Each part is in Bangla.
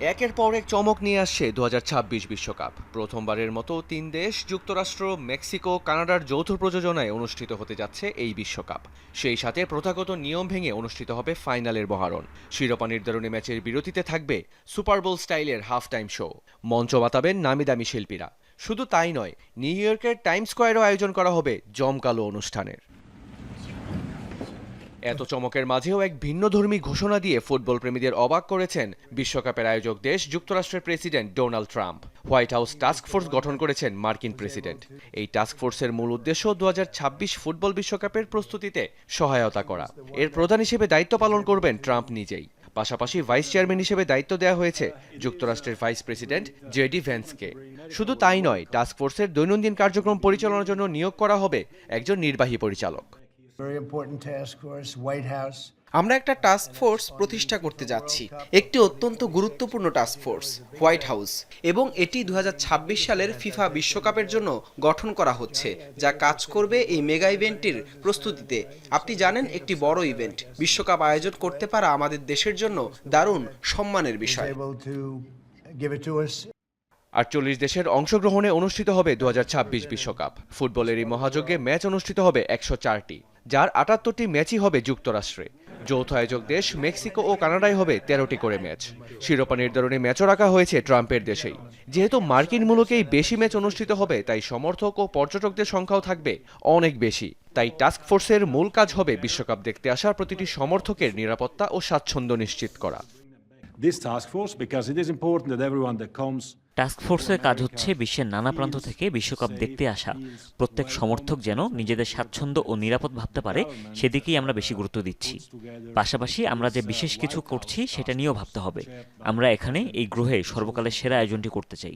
একের পর এক চমক নিয়ে আসছে দু বিশ্বকাপ। প্রথমবারের মতো তিন দেশ, যুক্তরাষ্ট্র, মেক্সিকো, কানাডার যৌথ প্রযোজনায় অনুষ্ঠিত হতে যাচ্ছে এই বিশ্বকাপ। সেই সাথে প্রথাগত নিয়ম ভেঙে অনুষ্ঠিত হবে ফাইনালের বহারণ। শিরোপা নির্ধারণী ম্যাচের বিরতিতে থাকবে সুপার বোল স্টাইলের হাফ টাইম শো। মঞ্চ বাতাবেন নামি দামি শিল্পীরা। শুধু তাই নয়, নিউ ইয়র্কের টাইম স্কোয়ারও আয়োজন করা হবে জমকালো অনুষ্ঠানের। এত চমকের মাঝেও এক ভিন্নধর্মী ঘোষণা দিয়ে ফুটবল প্রেমীদের অবাক করেছেন বিশ্বকাপের আয়োজক দেশ যুক্তরাষ্ট্রের president Donald Trump. White House task force গঠন করেছেন মার্কিন প্রেসিডেন্ট। এই টাস্ক ফোর্সের মূল উদ্দেশ্য দু হাজার ছাব্বিশ ফুটবল বিশ্বকাপের প্রস্তুতিতে সহায়তা করা। এর প্রধান হিসেবে দায়িত্ব পালন করবেন ট্রাম্প নিজেই। পাশাপাশি ভাইস চেয়ারম্যান হিসেবে দায়িত্ব দেওয়া হয়েছে যুক্তরাষ্ট্রের ভাইস প্রেসিডেন্ট জেডি ভ্যান্সকে। শুধু তাই নয়, টাস্ক ফোর্সের দৈনন্দিন কার্যক্রম পরিচালনার জন্য নিয়োগ করা হবে একজন নির্বাহী পরিচালক। Very important task force, White House. আমরা একটা টাস্ক ফোর্স প্রতিষ্ঠা করতে যাচ্ছি। একটি অত্যন্ত গুরুত্বপূর্ণ টাস্ক ফোর্স হোয়াইট হাউস এবং এটি দুহাজার ছাব্বিশ সালের ফিফা বিশ্বকাপের জন্য গঠন করা হচ্ছে যা কাজ করবে এই মেগা ইভেন্টটির প্রস্তুতিতে। আপনি জানেন একটি বড় ইভেন্ট বিশ্বকাপ আয়োজন করতে পারা আমাদের দেশের জন্য দারুণ সম্মানের বিষয়. আটচল্লিশ দেশের অংশগ্রহণে অনুষ্ঠিত হবে দু বিশ্বকাপ। ফুটবলের এই মহাযজ্ঞে ম্যাচ অনুষ্ঠিত হবে একশো চারটি। যার আটাত্তরটি ম্যাচই হবে যুক্তরাষ্ট্রে। যৌথ আয়োজক দেশ মেক্সিকো ও কানাডায় হবে তেরোটি করে ম্যাচ। শিরোপা নির্ধারণে ম্যাচও রাখা হয়েছে ট্রাম্পের দেশেই। যেহেতু মার্কিন মূলকেই বেশি ম্যাচ অনুষ্ঠিত হবে, তাই সমর্থক ও পর্যটকদের সংখ্যাও থাকবে অনেক বেশি। তাই টাস্ক ফোর্সের মূল কাজ হবে বিশ্বকাপ দেখতে আসা প্রতিটি সমর্থকের নিরাপত্তা ও স্বাচ্ছন্দ্য নিশ্চিত করা। This task force, because it is important that everyone that comes task ফোর্সের কাজ হচ্ছে বিশ্বের নানা প্রান্ত থেকে বিশ্বকাপ দেখতে আসা। প্রত্যেক সমর্থক যেন নিজেদের স্বাচ্ছন্দ্য ও নিরাপদ ভাবতে পারে সেদিকেই আমরা বেশি গুরুত্ব দিচ্ছি। পাশাপাশি আমরা যে বিশেষ কিছু করছি সেটা নিয়েও ভাবতে হবে। আমরা এখানে এই গ্রহে সর্বকালের সেরা আয়োজনটি করতে চাই.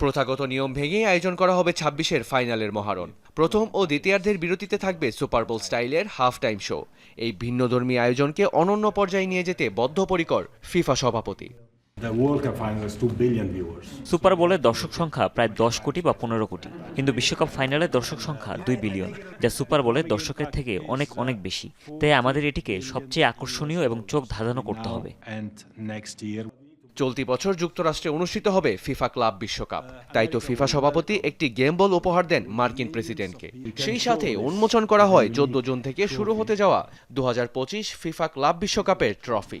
প্রথাগত নিয়ম ভেঙেই আয়োজন করা হবে ছাব্বিশের ফাইনালের মহারণ। প্রথম ও দ্বিতীয়ার্ধের বিরতিতে থাকবে সুপার বোল স্টাইলের হাফ টাইম শো। এই ভিন্নধর্মী আয়োজনকে অনন্য পর্যায়ে নিয়ে যেতে বদ্ধপরিকর ফিফা সভাপতি। The World Cup final has 2 billion viewers. Super বোলের দর্শক সংখ্যা প্রায় দশ কোটি বা পনেরো কোটি কিন্তু বিশ্বকাপ ফাইনালের দর্শক সংখ্যা দুই বিলিয়ন যা সুপার বোলের দর্শকের থেকে অনেক অনেক বেশি। তাই আমাদের এটিকে সবচেয়ে আকর্ষণীয় এবং চোখ ধাঁধানো করতে হবে। And next year, চলতি বছর যুক্তরাষ্ট্রে অনুষ্ঠিত হবে ফিফা ক্লাব বিশ্বকাপ। তাই তো ফিফা সভাপতি একটি গেম বল উপহার দেন মার্কিন প্রেসিডেন্টকে। সেই সাথে উন্মোচন করা হয় চোদ্দ জুন থেকে শুরু হতে যাওয়া দু হাজার পঁচিশ ফিফা ক্লাব বিশ্বকাপের ট্রফি।